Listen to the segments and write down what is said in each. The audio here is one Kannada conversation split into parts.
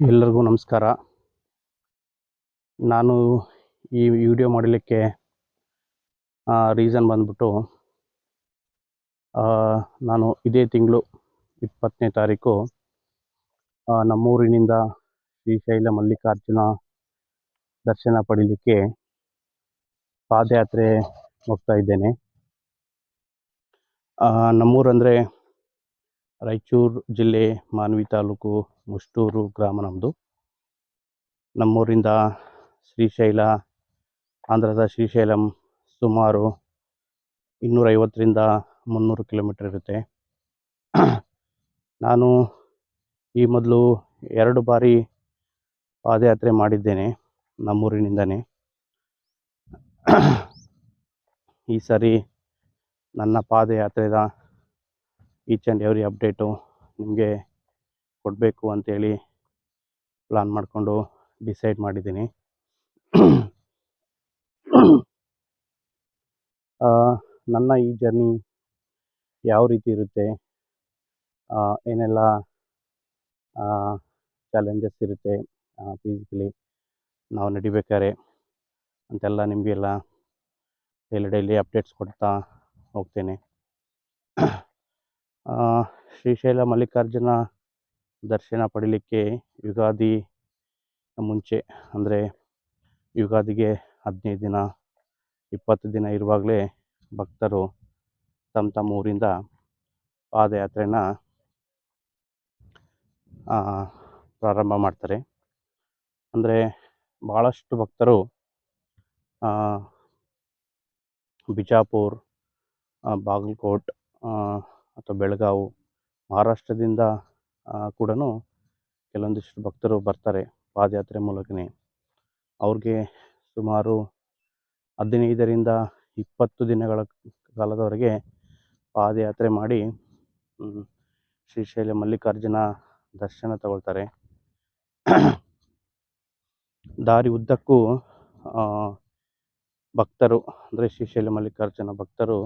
ಎಲ್ಲರಿಗೂ ನಮಸ್ಕಾರ. ನಾನು ಈ ವಿಡಿಯೋ ಮಾಡಲಿಕ್ಕೆ ರೀಸನ್ ಬಂದ್ಬಿಟ್ಟು ನಾನು ಇದೇ ತಿಂಗಳು ಇಪ್ಪತ್ತನೇ ತಾರೀಕು ನಮ್ಮೂರಿನಿಂದ ಶ್ರೀಶೈಲ ಮಲ್ಲಿಕಾರ್ಜುನ ದರ್ಶನ ಪಡೀಲಿಕ್ಕೆ ಪಾದಯಾತ್ರೆ ಹೋಗ್ತಾ ಇದ್ದೇನೆ. ನಮ್ಮೂರಂದರೆ ರಾಯಚೂರು ಜಿಲ್ಲೆ ಮಾನ್ವಿ ತಾಲೂಕು ಮುಷ್ಟೂರು ಗ್ರಾಮ ನಮ್ಮದು ನಮ್ಮೂರಿಂದ ಶ್ರೀಶೈಲ, ಆಂಧ್ರದ ಶ್ರೀಶೈಲಂ ಸುಮಾರು ಇನ್ನೂರೈವತ್ತರಿಂದ ಮುನ್ನೂರು ಕಿಲೋಮೀಟರ್ ಇರುತ್ತೆ. ನಾನು ಈ ಮೊದಲು ಎರಡು ಬಾರಿ ಪಾದಯಾತ್ರೆ ಮಾಡಿದ್ದೇನೆ ನಮ್ಮೂರಿನಿಂದನೇ. ಈ ಸರಿ ನನ್ನ ಪಾದಯಾತ್ರೆದ ಈಚ್ ಆ್ಯಂಡ್ ಎವ್ರಿ ಅಪ್ಡೇಟು ನಿಮಗೆ ಕೊಡಬೇಕು ಅಂತೇಳಿ ಪ್ಲಾನ್ ಮಾಡಿಕೊಂಡು ಡಿಸೈಡ್ ಮಾಡಿದ್ದೀನಿ. ನನ್ನ ಈ ಜರ್ನಿ ಯಾವ ರೀತಿ ಇರುತ್ತೆ? ಏನೆಲ್ಲ ಚಾಲೆಂಜಸ್ ಇರುತ್ತೆ? ಫಿಸಿಕಲಿ ನಾವು ನಡಿಬೇಕಾದ್ರೆ ಅಂತೆಲ್ಲ ನಿಮಗೆಲ್ಲ ಡೈಲಿ ಡೈಲಿ ಅಪ್ಡೇಟ್ಸ್ ಕೊಡ್ತಾ ಹೋಗ್ತೇನೆ. ಶ್ರೀಶೈಲ ಮಲ್ಲಿಕಾರ್ಜುನ ದರ್ಶನ ಪಡೀಲಿಕ್ಕೆ ಯುಗಾದಿ ಮುಂಚೆ, ಅಂದರೆ ಯುಗಾದಿಗೆ ಹದಿನೈದು ದಿನ, ಇಪ್ಪತ್ತು ದಿನ ಇರುವಾಗಲೇ ಭಕ್ತರು ತಮ್ಮ ತಮ್ಮ ಊರಿಂದ ಪಾದಯಾತ್ರೆನ ಪ್ರಾರಂಭ ಮಾಡ್ತಾರೆ. ಅಂದರೆ ಭಾಳಷ್ಟು ಭಕ್ತರು ಬಿಜಾಪುರ್ ಬಾಗಲಕೋಟ್ ಅಥವಾ ಬೆಳಗಾವಿ ಮಹಾರಾಷ್ಟ್ರದಿಂದ ಕೂಡ ಕೆಲವೊಂದಿಷ್ಟು ಭಕ್ತರು ಬರ್ತಾರೆ ಪಾದಯಾತ್ರೆ ಮೂಲಕನೇ. ಅವ್ರಿಗೆ ಸುಮಾರು ಹದಿನೈದರಿಂದ ಇಪ್ಪತ್ತು ದಿನಗಳ ಕಾಲದವರೆಗೆ ಪಾದಯಾತ್ರೆ ಮಾಡಿ ಶ್ರೀಶೈಲ ಮಲ್ಲಿಕಾರ್ಜುನ ದರ್ಶನ ತಗೊಳ್ತಾರೆ. ದಾರಿ ಉದ್ದಕ್ಕೂ ಭಕ್ತರು, ಅಂದರೆ ಶ್ರೀಶೈಲ ಮಲ್ಲಿಕಾರ್ಜುನ ಭಕ್ತರು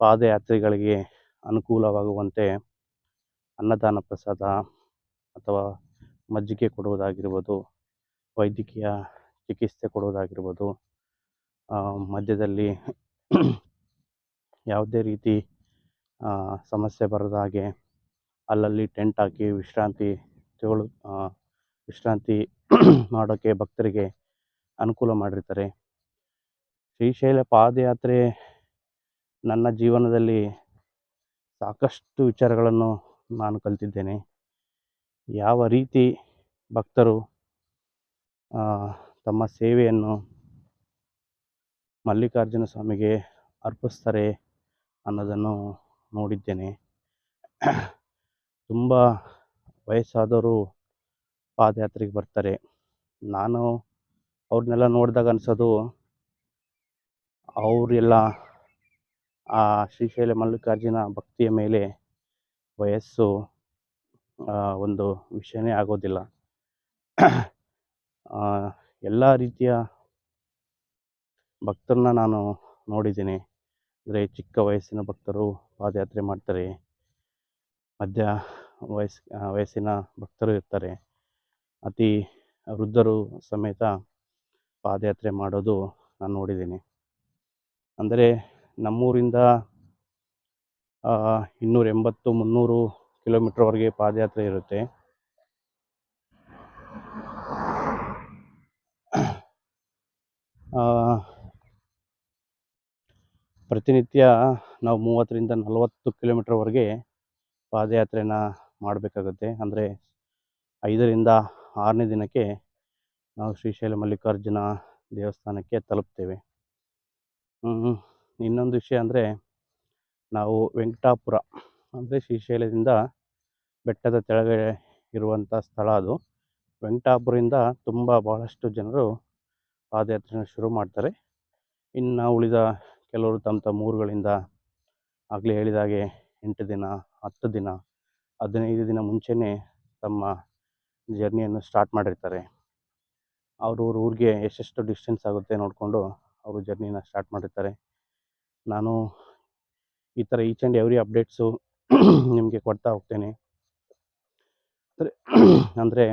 ಪಾದಯಾತ್ರಿಗಳಿಗೆ ಅನುಕೂಲವಾಗುವಂತೆ ಅನ್ನದಾನ ಪ್ರಸಾದ ಅಥವಾ ಮಜ್ಜಿಗೆ ಕೊಡುವುದಾಗಿರ್ಬೋದು, ವೈದ್ಯಕೀಯ ಚಿಕಿತ್ಸೆ ಕೊಡುವುದಾಗಿರ್ಬೋದು ಮಧ್ಯದಲ್ಲಿ ಯಾವುದೇ ರೀತಿ ಸಮಸ್ಯೆ ಬರದ ಹಾಗೆ ಅಲ್ಲಲ್ಲಿ ಟೆಂಟ್ ಹಾಕಿ ವಿಶ್ರಾಂತಿ ತಗೊಳ್ಳೋ ವಿಶ್ರಾಂತಿ ಮಾಡೋಕ್ಕೆ ಭಕ್ತರಿಗೆ ಅನುಕೂಲ ಮಾಡಿರ್ತಾರೆ. ಶ್ರೀಶೈಲ ಪಾದಯಾತ್ರೆ ನನ್ನ ಜೀವನದಲ್ಲಿ ಸಾಕಷ್ಟು ವಿಚಾರಗಳನ್ನು ನಾನು ಕಲಿತಿದ್ದೇನೆ. ಯಾವ ರೀತಿ ಭಕ್ತರು ತಮ್ಮ ಸೇವೆಯನ್ನು ಮಲ್ಲಿಕಾರ್ಜುನ ಸ್ವಾಮಿಗೆ ಅರ್ಪಿಸ್ತಾರೆ ಅನ್ನೋದನ್ನು ನೋಡಿದ್ದೇನೆ. ತುಂಬ ವಯಸ್ಸಾದವರು ಪಾದಯಾತ್ರೆಗೆ ಬರ್ತಾರೆ. ನಾನು ಅವ್ರನ್ನೆಲ್ಲ ನೋಡಿದಾಗ ಅನಿಸೋದು, ಅವರೆಲ್ಲ ಆ ಶ್ರೀಶೈಲ ಮಲ್ಲಿಕಾರ್ಜುನ ಭಕ್ತಿಯ ಮೇಲೆ ವಯಸ್ಸು ಒಂದು ವಿಷಯನೇ ಆಗೋದಿಲ್ಲ. ಎಲ್ಲ ರೀತಿಯ ಭಕ್ತರನ್ನ ನಾನು ನೋಡಿದ್ದೀನಿ. ಅಂದರೆ ಚಿಕ್ಕ ವಯಸ್ಸಿನ ಭಕ್ತರು ಪಾದಯಾತ್ರೆ ಮಾಡ್ತಾರೆ. ಮಧ್ಯ ವಯಸ್ಸು ವಯಸ್ಸಿನ ಭಕ್ತರು ಇರ್ತಾರೆ. ಅತಿ ವೃದ್ಧರು ಸಮೇತ ಪಾದಯಾತ್ರೆ ಮಾಡೋದು ನಾನು ನೋಡಿದ್ದೀನಿ. ಅಂದರೆ ನಮ್ಮೂರಿಂದ ಇನ್ನೂರ ಎಂಬತ್ತು, ಮುನ್ನೂರು ಕಿಲೋಮೀಟ್ರ್ವರೆಗೆ ಪಾದಯಾತ್ರೆ ಇರುತ್ತೆ. ಪ್ರತಿನಿತ್ಯ ನಾವು ಮೂವತ್ತರಿಂದ ನಲವತ್ತು ಕಿಲೋಮೀಟ್ರ್ವರೆಗೆ ಪಾದಯಾತ್ರೆನ ಮಾಡಬೇಕಾಗುತ್ತೆ. ಅಂದರೆ ಐದರಿಂದ ಆರನೇ ದಿನಕ್ಕೆ ನಾವು ಶ್ರೀಶೈಲ ಮಲ್ಲಿಕಾರ್ಜುನ ದೇವಸ್ಥಾನಕ್ಕೆ ತಲುಪ್ತೇವೆ. ಇನ್ನೊಂದು ವಿಷಯ ಅಂದರೆ, ನಾವು ವೆಂಕಟಾಪುರ ಅಂದರೆ ಶ್ರೀಶೈಲದಿಂದ ಬೆಟ್ಟದ ಕೆಳಗಡೆ ಇರುವಂಥ ಸ್ಥಳ ಅದು. ವೆಂಕಟಾಪುರದಿಂದ ತುಂಬ ಭಾಳಷ್ಟು ಜನರು ಪಾದಯಾತ್ರೆಯನ್ನು ಶುರು ಮಾಡ್ತಾರೆ. ಇನ್ನು ಉಳಿದ ಕೆಲವರು ತಮ್ಮ ತಮ್ಮ ಊರುಗಳಿಂದ ಆಗಲೇ ಹೇಳಿದ ಹಾಗೆ ಎಂಟು ದಿನ, ಹತ್ತು ದಿನ, ಹದಿನೈದು ದಿನ ಮುಂಚೆನೇ ತಮ್ಮ ಜರ್ನಿಯನ್ನು ಸ್ಟಾರ್ಟ್ ಮಾಡಿರ್ತಾರೆ. ಅವ್ರವ್ರ ಊರಿಗೆ ಎಷ್ಟೆಷ್ಟು ಡಿಸ್ಟೆನ್ಸ್ ಆಗುತ್ತೆ ನೋಡಿಕೊಂಡು ಅವರು ಜರ್ನಿನ ಸ್ಟಾರ್ಟ್ ಮಾಡಿರ್ತಾರೆ. ನಾನು ಈ ಥರ ಈಚ್ ಆ್ಯಂಡ್ ಎವ್ರಿ ಅಪ್ಡೇಟ್ಸು ನಿಮಗೆ ಕೊಡ್ತಾ ಹೋಗ್ತೇನೆ. ಅಂದರೆ ಅಂದರೆ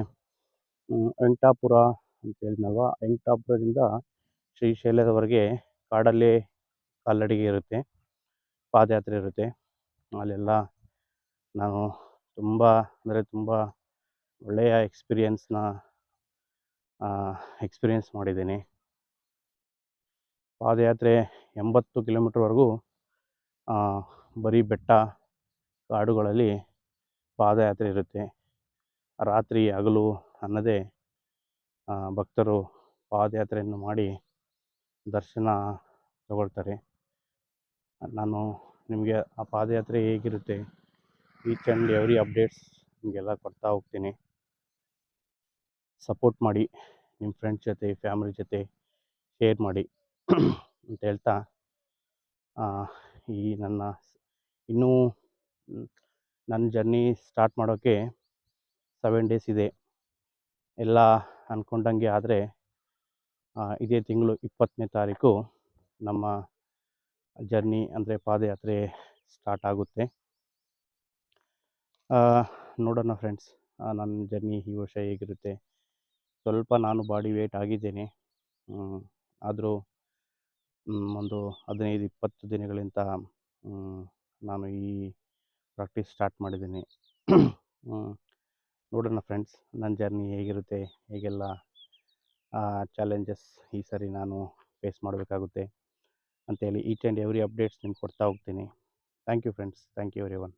ವೆಂಕಟಾಪುರ ಅಂತ ಹೇಳಿದ್ನಲ್ವ? ವೆಂಕಟಾಪುರದಿಂದ ಶ್ರೀಶೈಲದವರೆಗೆ ಕಾಡಲ್ಲೇ ಕಾಲ್ನಡಿಗೆ ಇರುತ್ತೆ, ಪಾದಯಾತ್ರೆ ಇರುತ್ತೆ. ಅಲ್ಲೆಲ್ಲ ನಾನು ತುಂಬ, ಅಂದರೆ ತುಂಬ ಒಳ್ಳೆಯ ಎಕ್ಸ್ಪೀರಿಯನ್ಸ್ನ ಎಕ್ಸ್ಪೀರಿಯೆನ್ಸ್ ಮಾಡಿದ್ದೀನಿ. ಪಾದಯಾತ್ರೆ ಎಂಬತ್ತು ಕಿಲೋಮೀಟ್ರ್ವರೆಗೂ ಬರೀ ಬೆಟ್ಟ ಕಾಡುಗಳಲ್ಲಿ ಪಾದಯಾತ್ರೆ ಇರುತ್ತೆ. ರಾತ್ರಿ ಹಗಲು ಅನ್ನದೇ ಭಕ್ತರು ಪಾದಯಾತ್ರೆಯನ್ನು ಮಾಡಿ ದರ್ಶನ ತಗೊಳ್ತಾರೆ. ನಾನು ನಿಮಗೆ ಆ ಪಾದಯಾತ್ರೆ ಹೇಗಿರುತ್ತೆ ಈಚ್ ಆ್ಯಂಡ್ ಎವ್ರಿ ಅಪ್ಡೇಟ್ಸ್ ನಿಮಗೆಲ್ಲ ಕೊಡ್ತಾ ಹೋಗ್ತೀನಿ. ಸಪೋರ್ಟ್ ಮಾಡಿ, ನಿಮ್ಮ ಫ್ರೆಂಡ್ಸ್ ಜೊತೆ ಫ್ಯಾಮಿಲಿ ಜೊತೆ ಶೇರ್ ಮಾಡಿ. ಅಂತ ಹೇಳ್ತಾ ಈ ನನ್ನ ಇನ್ನೂ ನನ್ನ ಜರ್ನಿ ಸ್ಟಾರ್ಟ್ ಮಾಡೋಕ್ಕೆ ಸೆವೆನ್ ಡೇಸ್ ಇದೆ. ಎಲ್ಲ ಅಂದ್ಕೊಂಡಂಗೆ ಆದರೆ ಇದೇ ತಿಂಗಳು ಇಪ್ಪತ್ತನೇ ತಾರೀಕು ನಮ್ಮ ಜರ್ನಿ ಅಂದರೆ ಪಾದಯಾತ್ರೆ ಸ್ಟಾರ್ಟ್ ಆಗುತ್ತೆ. ನೋಡೋಣ ಫ್ರೆಂಡ್ಸ್ ನನ್ನ ಜರ್ನಿ ಈ ವರ್ಷ ಹೇಗಿರುತ್ತೆ. ಸ್ವಲ್ಪ ನಾನು ಬಾಡಿ ವೇಟ್ ಆಗಿದ್ದೇನೆ. ಆದರೂ ಒಂದು ಹದಿನೈದು, ಇಪ್ಪತ್ತು ದಿನಗಳಿಂದ ನಾನು ಈ ಪ್ರಾಕ್ಟೀಸ್ ಸ್ಟಾರ್ಟ್ ಮಾಡಿದ್ದೀನಿ. ನೋಡೋಣ ಫ್ರೆಂಡ್ಸ್, ನನ್ನ ಜರ್ನಿ ಹೇಗಿರುತ್ತೆ, ಹೇಗೆಲ್ಲ ಚಾಲೆಂಜಸ್ ಈ ಸರಿ ನಾನು ಫೇಸ್ ಮಾಡಬೇಕಾಗುತ್ತೆ ಅಂತೇಳಿ ಈಚ್ ಆ್ಯಂಡ್ ಎವ್ರಿ ಅಪ್ಡೇಟ್ಸ್ ನಿಮ್ಗೆ ಕೊಡ್ತಾ ಹೋಗ್ತೀನಿ. Thank you friends, thank you everyone.